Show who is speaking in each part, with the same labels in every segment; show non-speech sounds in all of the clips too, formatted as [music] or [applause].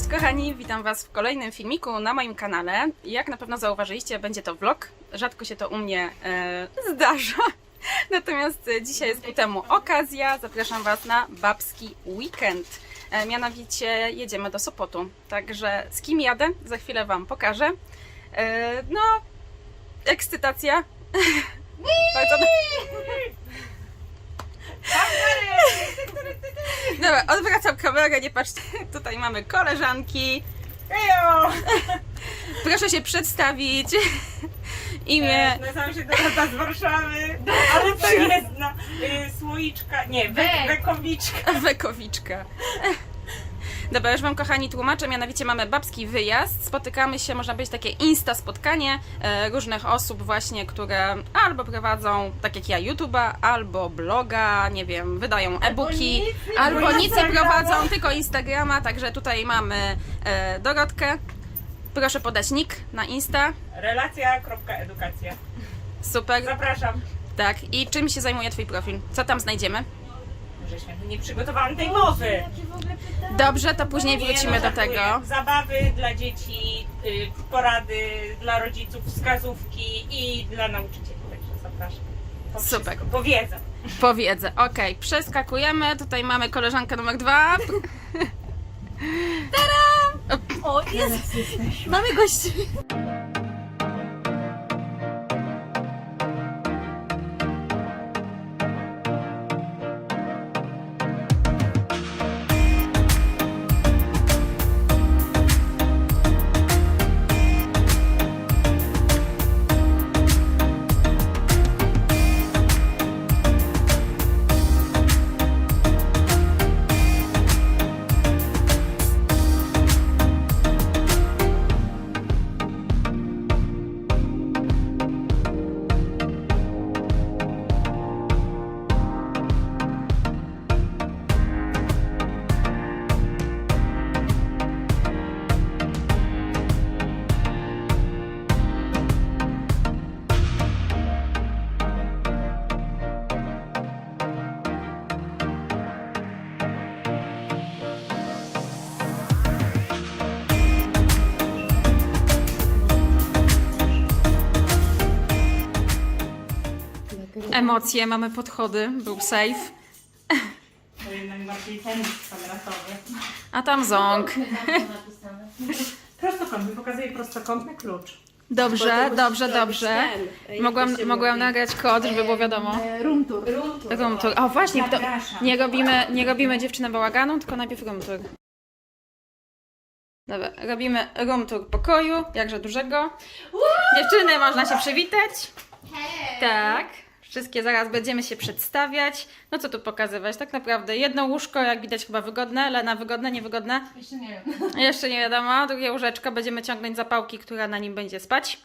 Speaker 1: kochani, witam Was w kolejnym filmiku na moim kanale. Jak na pewno zauważyliście, będzie to vlog. Rzadko się to u mnie e, [laughs] zdarza. Natomiast e, dzisiaj jest ku temu okazja. Zapraszam Was na babski weekend. E, mianowicie jedziemy do Sopotu. Także z kim jadę? Za chwilę Wam pokażę. E, no, ekscytacja. [laughs] Bardzo Dobra, odwracam kamerę, nie patrzcie. Tutaj mamy koleżanki.
Speaker 2: Hejo!
Speaker 1: Proszę się przedstawić. Imię.
Speaker 2: Nazywam się Dorota z Warszawy, ale przyjezdna. Y, słoiczka, nie, we,
Speaker 3: Wek.
Speaker 2: wekowiczka.
Speaker 1: Wekowiczka. Dobra, już Wam kochani tłumaczę, mianowicie mamy babski wyjazd. Spotykamy się, można powiedzieć, takie insta spotkanie e, różnych osób właśnie, które albo prowadzą, tak jak ja, YouTube'a, albo bloga, nie wiem, wydają e-booki, albo
Speaker 2: robią,
Speaker 1: nic nie prowadzą, tylko Instagrama, także tutaj mamy e, Dorotkę. Proszę podać nick na Insta.
Speaker 2: Relacja.edukacja.
Speaker 1: Super,
Speaker 2: Zapraszam.
Speaker 1: tak. I czym się zajmuje Twój profil? Co tam znajdziemy?
Speaker 2: Że święty nie przygotowałam tej mowy.
Speaker 1: Dobrze, to później
Speaker 2: Nie,
Speaker 1: wrócimy
Speaker 2: no,
Speaker 1: do
Speaker 2: żartuję.
Speaker 1: tego.
Speaker 2: Zabawy dla dzieci, y, porady dla rodziców, wskazówki i dla nauczycieli. Także zapraszam. Po
Speaker 1: Super.
Speaker 2: wszystko, Po wiedzę.
Speaker 1: Powiedzę. Okej, przeskakujemy. Tutaj mamy koleżankę numer dwa. [laughs]
Speaker 3: O, jest! Mamy gości!
Speaker 1: Emocje, mamy podchody, był safe.
Speaker 2: To jednak bardziej ten kwadratowy.
Speaker 1: A tam ząg.
Speaker 2: Prostokątny, pokazuję prostokątny klucz.
Speaker 1: Dobrze, dobrze, dobrze. Mogłam, mogłam nagrać kod, żeby było wiadomo.
Speaker 3: Room tour.
Speaker 1: Room tour. O właśnie, to nie robimy, nie robimy dziewczyny bałaganu, tylko najpierw room tour. Dobra, robimy room tour pokoju, jakże dużego. Dziewczyny, można się przywitać. Tak. Wszystkie zaraz będziemy się przedstawiać. No co tu pokazywać? Tak naprawdę jedno łóżko, jak widać chyba wygodne. Lena, wygodne, niewygodne?
Speaker 3: Jeszcze nie wiem.
Speaker 1: Jeszcze nie wiadomo. Drugie łóżeczko, będziemy ciągnąć zapałki, która na nim będzie spać.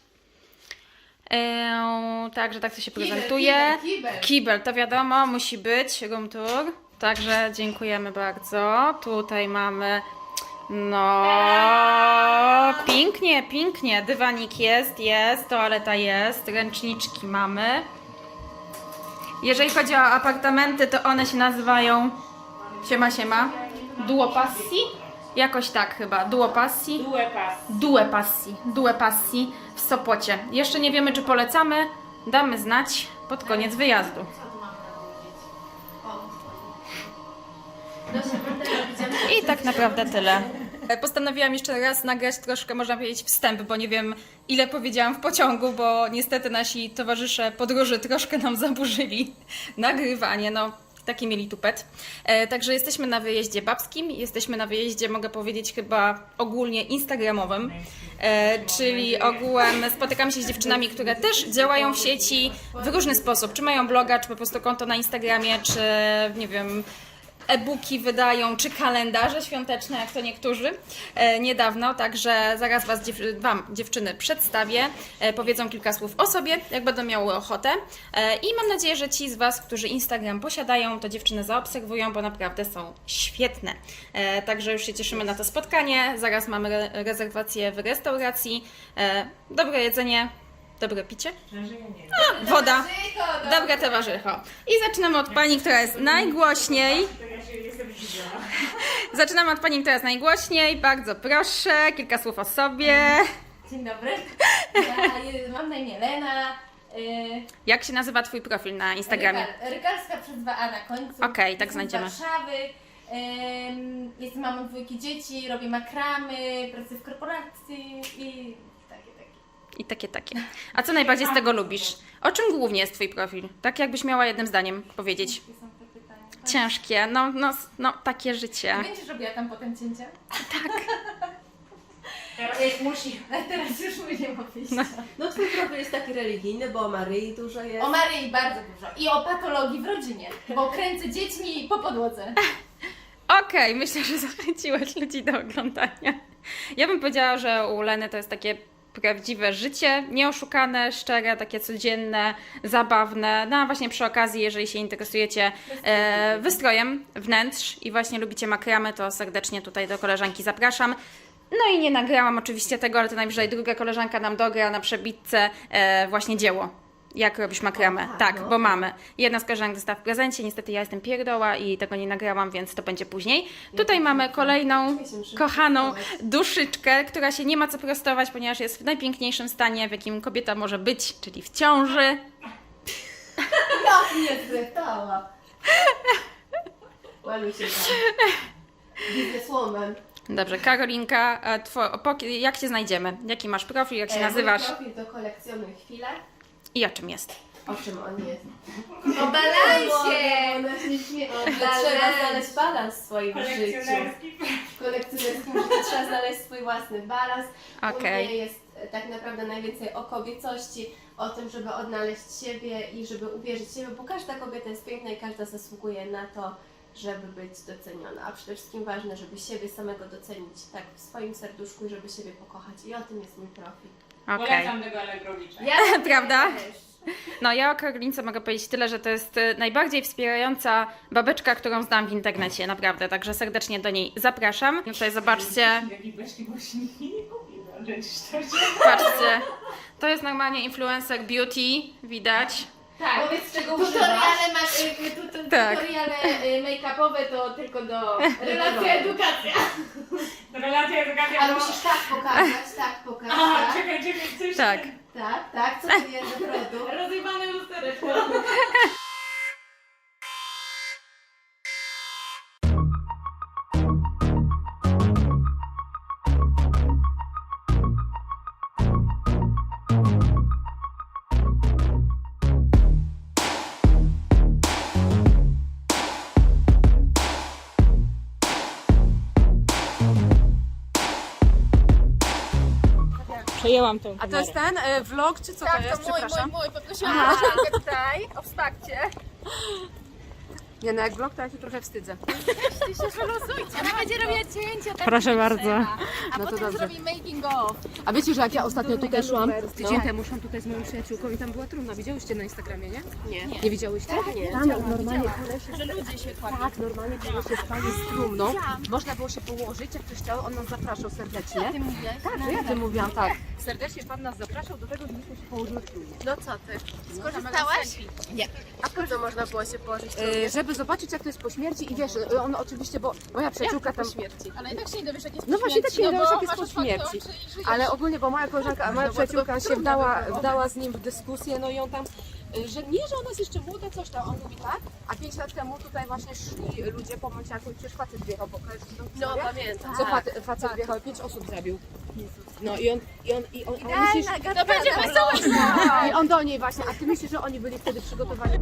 Speaker 1: Eee, także tak to się prezentuje.
Speaker 3: kibel, kibel.
Speaker 1: Kibel, to wiadomo, musi być. Room tour. Także dziękujemy bardzo. Tutaj mamy. No, pięknie, pięknie. Dywanik jest, jest, toaleta jest, ręczniczki mamy. Jeżeli chodzi o apartamenty, to one się nazywają Siema, siema. Duo Passi? Jakoś tak chyba. Duo Passi.
Speaker 2: Due pas.
Speaker 1: Due Passi. Due Passi w Sopocie. Jeszcze nie wiemy, czy polecamy. Damy znać pod koniec wyjazdu. I tak naprawdę tyle. Postanowiłam jeszcze raz nagrać troszkę, można powiedzieć, wstęp, bo nie wiem, ile powiedziałam w pociągu, bo niestety nasi towarzysze podróży troszkę nam zaburzyli [laughs] nagrywanie. No, taki mieli tupet. E, także jesteśmy na wyjeździe babskim, jesteśmy na wyjeździe, mogę powiedzieć, chyba ogólnie instagramowym, e, czyli ogółem spotykam się z dziewczynami, które też działają w sieci w różny sposób, czy mają bloga, czy po prostu konto na Instagramie, czy nie wiem, e-booki wydają, czy kalendarze świąteczne, jak to niektórzy e, niedawno. Także zaraz Was, Wam, dziewczyny, przedstawię. E, powiedzą kilka słów o sobie, jak będą miały ochotę. E, I mam nadzieję, że ci z Was, którzy Instagram posiadają, to dziewczyny zaobserwują, bo naprawdę są świetne. Także już się cieszymy na to spotkanie. Zaraz mamy re rezerwację w restauracji. Dobre jedzenie, dobre picie.
Speaker 2: Wiem.
Speaker 1: Woda. Dobre towarzycho. I zaczynamy od pani, która jest najgłośniej.
Speaker 2: Się jestem [laughs]
Speaker 1: Zaczynamy od Pani teraz najgłośniej. Bardzo proszę, kilka słów o sobie.
Speaker 3: Dzień dobry. Ja mam na imię Lena. y,
Speaker 1: Jak się nazywa Twój profil na Instagramie?
Speaker 3: Rykal- Rykalska przez dwa A na końcu.
Speaker 1: Okej, tak
Speaker 3: Jestem
Speaker 1: znajdziemy.
Speaker 3: Z Warszawy. Jestem mamą dwójki dzieci, robię makramy, pracuję w korporacji i.
Speaker 1: I takie, takie. A co najbardziej z tego lubisz? O czym głównie jest Twój profil? Tak jakbyś miała jednym zdaniem powiedzieć.
Speaker 3: Jakie są te pytania?
Speaker 1: Ciężkie, no, no, no takie życie.
Speaker 3: Będziesz robiła tam potem cięcia?
Speaker 2: Teraz
Speaker 3: Y, musi. Teraz już mu nie ma wyjścia.
Speaker 4: No twój profil jest taki religijny, bo o Maryi dużo jest.
Speaker 3: O Maryi bardzo dużo. I o patologii w rodzinie, bo kręcę dziećmi po podłodze. [laughs]
Speaker 1: Okej, myślę, że zachęciłaś ludzi do oglądania. Ja bym powiedziała, że u Leny to jest takie prawdziwe życie, nieoszukane, szczere, takie codzienne, zabawne. No a właśnie przy okazji, jeżeli się interesujecie e, wystrojem wnętrz i właśnie lubicie makramy, to serdecznie tutaj do koleżanki zapraszam. No i nie nagrałam oczywiście tego, ale to najwyżej druga koleżanka nam dogra na przebitce e, właśnie dzieło. Jak robisz makramę?
Speaker 4: Tak,
Speaker 1: tak,
Speaker 4: no.
Speaker 1: bo mamy. Jedna z koleżanek dostała w prezencie, niestety ja jestem pierdoła i tego nie nagrałam, więc to będzie później. Tutaj mamy kolejną kochaną duszyczkę, która się nie ma co prostować, ponieważ jest w najpiękniejszym stanie, w jakim kobieta może być, czyli w ciąży.
Speaker 4: Ja nie zrytała. Tam. Businesswoman.
Speaker 1: Dobrze, Karolinka, e, two, jak się znajdziemy? Jaki masz profil, jak się
Speaker 4: E,
Speaker 1: nazywasz
Speaker 4: Mój profil to kolekcjonuj chwilę.
Speaker 1: I o czym jest?
Speaker 4: O czym on jest?
Speaker 3: O balansie!
Speaker 4: Trzeba znaleźć balans w swoim życiu.
Speaker 2: kolekcjonerski.
Speaker 4: W kolekcjonerskim życiu trzeba znaleźć swój własny balans.
Speaker 1: Okej.
Speaker 4: U mnie jest e, tak naprawdę najwięcej o kobiecości, o tym, żeby odnaleźć siebie i żeby uwierzyć w siebie, bo każda kobieta jest piękna i każda zasługuje na to, żeby być doceniona. A przede wszystkim ważne, żeby siebie samego docenić tak w swoim serduszku i żeby siebie pokochać. I o tym jest mój profil.
Speaker 1: Okej.
Speaker 2: Polecam tego Allegrowicza.
Speaker 3: Ja [laughs]
Speaker 1: Prawda?
Speaker 3: też.
Speaker 1: No ja o Karolince mogę powiedzieć tyle, że to jest e, najbardziej wspierająca babeczka, którą znam w internecie, naprawdę, także serdecznie do niej zapraszam. Tutaj zobaczcie,
Speaker 2: Jaki beczki nie kupi, no przecież to się...
Speaker 1: patrzcie, to jest normalnie influencer beauty, widać.
Speaker 3: Tak.
Speaker 4: Powiedz, czego
Speaker 3: Tutoriale, masz, y, y, tu, tu,
Speaker 1: Tak.
Speaker 3: tutoriale y, make-upowe to tylko do relacji edukacja.
Speaker 2: Relacja
Speaker 4: Ale musisz tak pokazać, tak pokazać.
Speaker 2: Aha,
Speaker 4: tak,
Speaker 2: czekaj, czekaj, coś...
Speaker 1: Tak.
Speaker 4: tak, tak, co tu jest do przodu.
Speaker 3: Rozjebane lustereczko.
Speaker 2: Przejęłam tą
Speaker 5: A to jest ten e, vlog, czy co to jest? Przepraszam.
Speaker 3: mój, poprosiłam [laughs] koleżankę tutaj o wsparcie.
Speaker 5: Nie, no jak vlog to ja się trochę wstydzę.
Speaker 3: Ty się wyluzujcie, ona będzie robiła cięcia. tak
Speaker 2: Proszę bardzo.
Speaker 3: A
Speaker 5: No to
Speaker 3: potem
Speaker 5: dobrze.
Speaker 3: zrobi making of.
Speaker 5: A wiecie, że jak ja ostatnio tutaj szłam, tydzień temu szłam tutaj z moją przyjaciółką i tam była trumna. Widziałyście na Instagramie, nie? Nie. Nie widziałyście? Nie. Tam normalnie koleś
Speaker 3: Że ludzie się
Speaker 5: tak, normalnie koleś się spali z trumną. Można było się położyć, jak ktoś chciał, on nas zapraszał serdecznie.
Speaker 3: Ty mówiłaś?
Speaker 5: Tak, to ja tym mówiłam, tak. Serdecznie pan nas zapraszał do tego, żebyśmy się położyły w trumnie.
Speaker 4: No co ty?
Speaker 3: Skorzystałaś?
Speaker 4: A po co można było się położyć?
Speaker 5: E, żeby zobaczyć, jak to jest po śmierci i wiesz, e, on oczywiście, bo moja przyjaciółka tam...
Speaker 4: śmierci.
Speaker 3: Ale i tak się nie dowiesz, jak jest
Speaker 5: No
Speaker 3: po
Speaker 5: właśnie, tak się nie
Speaker 3: śmierci,
Speaker 5: dowiesz, jak
Speaker 3: bo
Speaker 5: jest po
Speaker 3: masz
Speaker 5: śmierci.
Speaker 3: otwarte oczy i żyjesz.
Speaker 5: Ale ogólnie, bo moja koleżanka, moja przyjaciółka się wdała, wdała z nim w dyskusję, no i on tam, y, że nie, że ona jest jeszcze młoda, coś tam, on mówi tak, a pięć lat temu tutaj właśnie szli ludzie po Mąciaku i przecież facet wjechał, bo kojarzysz tą
Speaker 4: No
Speaker 5: historię?
Speaker 4: pamiętam.
Speaker 5: Co facet, facet wjechał, pięć osób zabił. No i on, i on, i on, a on myślisz,
Speaker 3: To będzie wesołe
Speaker 5: i on do niej właśnie, a ty myślisz, że oni byli wtedy przygotowani?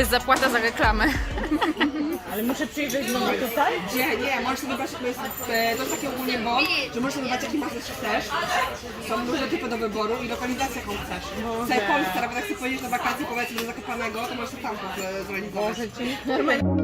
Speaker 1: Jest zapłata za reklamę.
Speaker 2: Ale muszę przyjeżdżać znowu tutaj?
Speaker 6: Nie, nie, możesz sobie wybrać, to jest, e, to jest taki ogólnie bon, że możesz sobie wybrać jaki masaż chcesz. Są różne typy do wyboru i lokalizację jaką chcesz. W całej Polsce, nawet jak chcesz pojeździć na wakacje powiedzmy do Zakopanego, to możesz to tam e, zrealizować.
Speaker 5: Na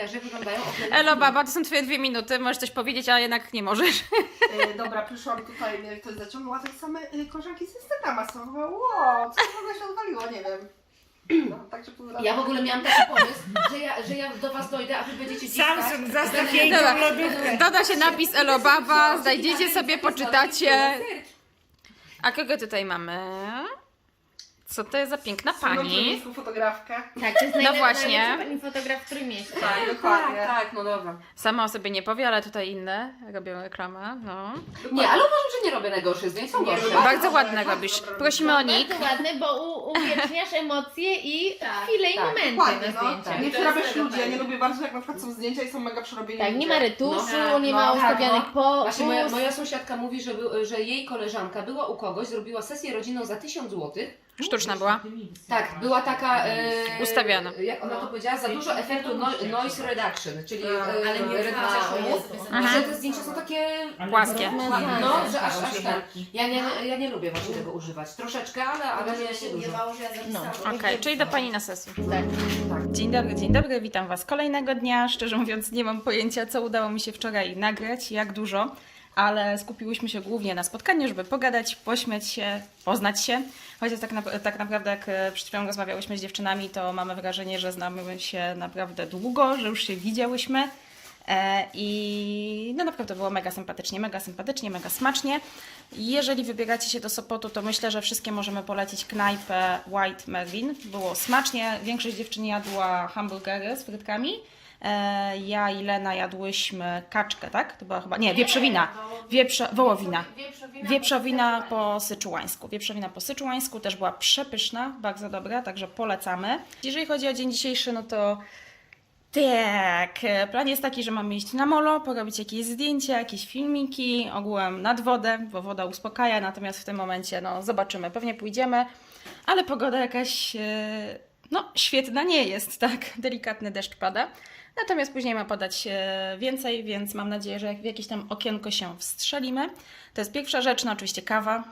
Speaker 5: komputerze wyglądają o
Speaker 1: Elo, baba, to są twoje dwie minuty. Możesz coś powiedzieć, a jednak nie możesz. [laughs]
Speaker 6: E, dobra, przyszłam tutaj, jak ktoś zaciągnęła tak same e, koleżanki z Instagrama, są chyba, wow, co w ogóle się odwaliło, nie wiem. No, także pozdrawiam.
Speaker 5: Ja w ogóle miałam taki pomysł, że ja, że ja do was dojdę, a wy będziecie.
Speaker 2: Samsung, zastaw jej
Speaker 1: Dobra,
Speaker 2: lodówkę.
Speaker 1: doda się napis Elo Baba, znajdziecie sobie, poczytacie. A kogo tutaj mamy? Co to jest za piękna pani?
Speaker 6: Mam fotografkę.
Speaker 3: Tak, to jest [laughs]
Speaker 1: No
Speaker 3: najle-
Speaker 1: właśnie.
Speaker 3: pani fotograf w Trójmieście.
Speaker 6: Tak, dokładnie.
Speaker 5: tak, no dobra.
Speaker 1: Sama o sobie nie powie, ale tutaj inne robią reklamę. No.
Speaker 5: Nie, ale uważam, że nie robię najgorszych zdjęć, są gorsze.
Speaker 1: Bardzo ładne robisz. Prosimy o nick.
Speaker 3: Bardzo ładne, bo u, uwieczniasz emocje i
Speaker 4: Tak,
Speaker 3: chwile i
Speaker 5: tak,
Speaker 3: momenty
Speaker 6: Dokładnie,
Speaker 3: na
Speaker 6: no.
Speaker 3: zdjęciach.
Speaker 6: Nie przerabiasz ludzi, ja nie lubię bardzo, jak na przykład są zdjęcia i są mega przerobieni
Speaker 3: Tak, nie
Speaker 6: ludzie.
Speaker 3: ma retuszu,
Speaker 5: No,
Speaker 3: nie
Speaker 6: no,
Speaker 3: ma
Speaker 6: tak,
Speaker 3: ustawianych po
Speaker 5: Właśnie moja, moja sąsiadka mówi, że, był, że jej koleżanka była u kogoś, zrobiła sesję rodzinną za 1000 złotych.
Speaker 1: Sztuczna była.
Speaker 5: Tak, była taka. E,
Speaker 1: Ustawiana.
Speaker 5: Jak ona to powiedziała, za dużo efektu no, noise reduction, czyli e,
Speaker 6: Ale
Speaker 3: nie-
Speaker 5: redukcja szumu.
Speaker 3: jest-
Speaker 5: I że te zdjęcia są takie.
Speaker 1: Płaskie.
Speaker 5: No, że aż, aż tak. Ja nie, ja nie lubię właśnie tego używać. Troszeczkę, ale, ale nie, nie dużo.
Speaker 4: że ja zapisałam.
Speaker 1: Okej, czyli do pani na sesję.
Speaker 3: Tak.
Speaker 1: Dzień dobry, dzień dobry, witam Was kolejnego dnia. Szczerze mówiąc, nie mam pojęcia, co udało mi się wczoraj nagrać, jak dużo, ale skupiłyśmy się głównie na spotkaniu, żeby pogadać, pośmiać się, poznać się. Chociaż tak, na, tak naprawdę, jak e, przed chwilą rozmawiałyśmy z dziewczynami, to mamy wrażenie, że znamy się naprawdę długo, że już się widziałyśmy. E, I no naprawdę było mega sympatycznie, mega sympatycznie, mega smacznie. Jeżeli wybieracie się do Sopotu, to myślę, że wszystkie możemy polecić knajpę White Merlin. Było smacznie, większość dziewczyn jadła hamburgery z frytkami. E, Ja i Lena jadłyśmy kaczkę, tak? To była chyba, nie, wieprzowina, Wieprze, wołowina. Wieprzowina po syczułańsku. Wieprzowina po syczułańsku też była przepyszna, bardzo dobra, także polecamy. Jeżeli chodzi o dzień dzisiejszy, no to tak, plan jest taki, że mamy iść na molo, porobić jakieś zdjęcia, jakieś filmiki, ogółem nad wodę, bo woda uspokaja, natomiast w tym momencie, no zobaczymy, pewnie pójdziemy, ale pogoda jakaś, e, no świetna nie jest, tak, delikatny deszcz pada. Natomiast później ma padać e, więcej, więc mam nadzieję, że w jakieś tam okienko się wstrzelimy. To jest pierwsza rzecz, no oczywiście kawa.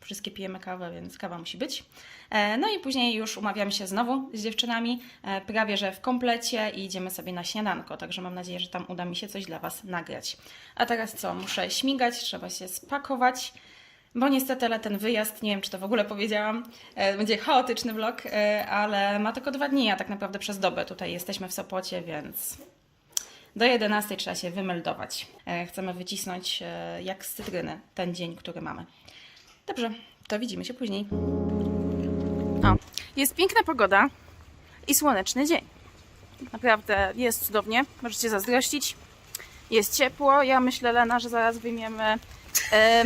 Speaker 1: Wszystkie pijemy kawę, więc kawa musi być. E, No i później już umawiamy się znowu z dziewczynami, e, prawie że w komplecie i idziemy sobie na śniadanko, także mam nadzieję, że tam uda mi się coś dla Was nagrać. A teraz co? Muszę śmigać, trzeba się spakować, bo niestety ale ten wyjazd, nie wiem czy to w ogóle powiedziałam, e, będzie chaotyczny vlog, e, ale ma tylko dwa dni, a tak naprawdę przez dobę tutaj jesteśmy w Sopocie, więc do 11 trzeba się wymeldować. E, Chcemy wycisnąć jak z cytryny ten dzień, który mamy. Dobrze, to widzimy się później. O, jest piękna pogoda i słoneczny dzień. Naprawdę jest cudownie, możecie zazdrościć. Jest ciepło. Ja myślę, Lena, że zaraz wyjmiemy. E,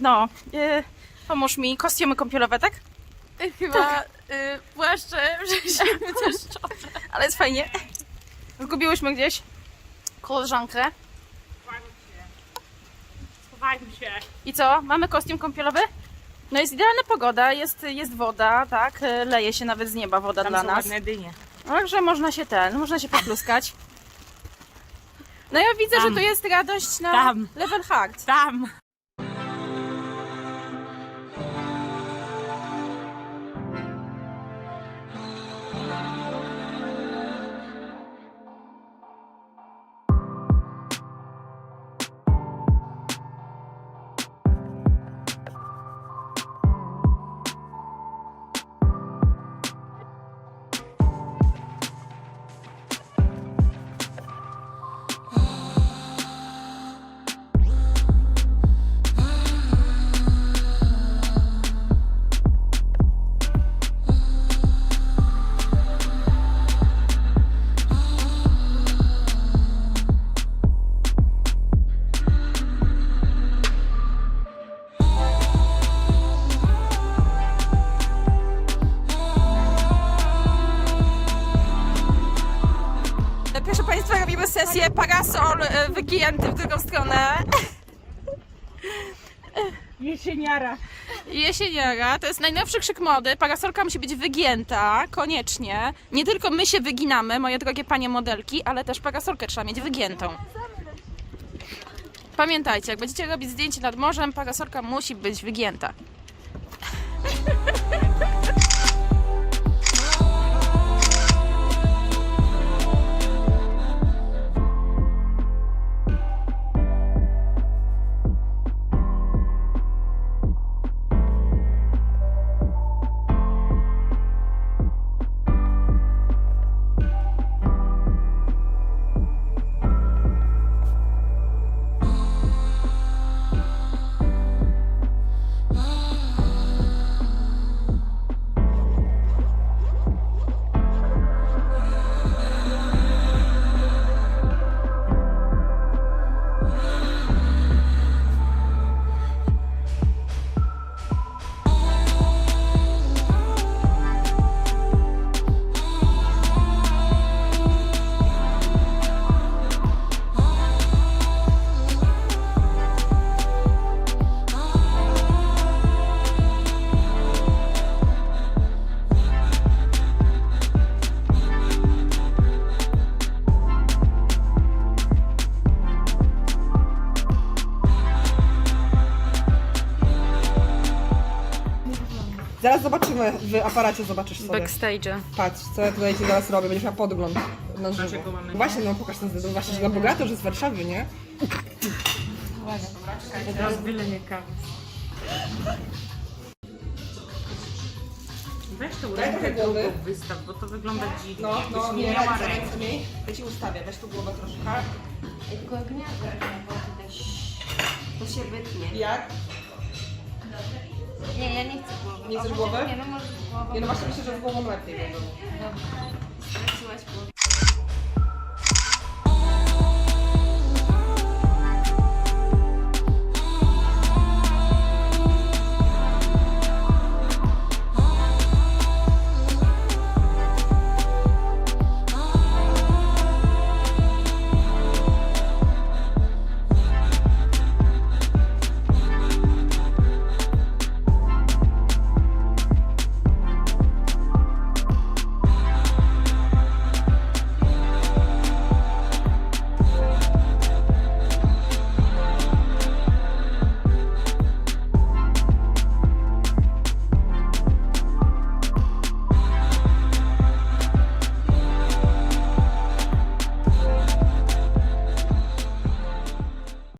Speaker 1: no, e, pomóż mi, kostiumy kąpielowe, tak? Chyba e, płaszcze [laughs] wrzeźniemy też Ale jest fajnie. Zgubiłyśmy gdzieś koleżankę.
Speaker 2: Schowajmy się.
Speaker 1: I co? Mamy kostium kąpielowy? No jest idealna pogoda, jest, jest woda, tak? e, Leje się nawet z nieba woda
Speaker 2: Tam
Speaker 1: dla nas.
Speaker 2: ładne dynie.
Speaker 1: Także można się ten, można się popluskać. No ja widzę,
Speaker 2: Tam.
Speaker 1: że tu jest radość na
Speaker 2: Tam.
Speaker 1: level hard.
Speaker 2: Tam.
Speaker 1: Fotosesję, parasol e, wygięty w drugą stronę. [laughs]
Speaker 2: Jesieniara.
Speaker 1: Jesieniara, to jest najnowszy krzyk mody. Parasolka musi być wygięta, koniecznie. Nie tylko my się wyginamy, moje drogie panie modelki, ale też parasolkę trzeba mieć wygiętą. Pamiętajcie, jak będziecie robić zdjęcie nad morzem, parasolka musi być wygięta. [laughs]
Speaker 6: aparacie zobaczysz sobie.
Speaker 1: Backstage.
Speaker 6: Patrz, co ja tutaj ci zaraz robię, będziesz miał podgląd na żywo.
Speaker 2: Dlaczego mamy-
Speaker 6: Właśnie, no pokaż ten zdjęcie, właśnie, że na bogato, że z Warszawy, nie?
Speaker 2: Teraz byle nie kawy. Weź tą
Speaker 6: Daj trochę
Speaker 2: rękę
Speaker 6: głowy.
Speaker 2: drugą wystaw, bo to wygląda dziwnie.
Speaker 6: No, no,
Speaker 2: nie
Speaker 6: nie,
Speaker 2: miała ręki.
Speaker 6: ręce mniej. Ja ci ustawię, weź tu głowę troszkę.
Speaker 4: Tylko gniazdo, bo tutaj to się wytnie.
Speaker 6: Jak?
Speaker 4: Nie, ja nie chcę głowy.
Speaker 6: Nie chcesz
Speaker 4: O,
Speaker 6: głowy?
Speaker 4: Nie, no może z głową.
Speaker 6: Nie no właśnie myślę, że z głową lepiej by było.
Speaker 4: Straciłaś głowę.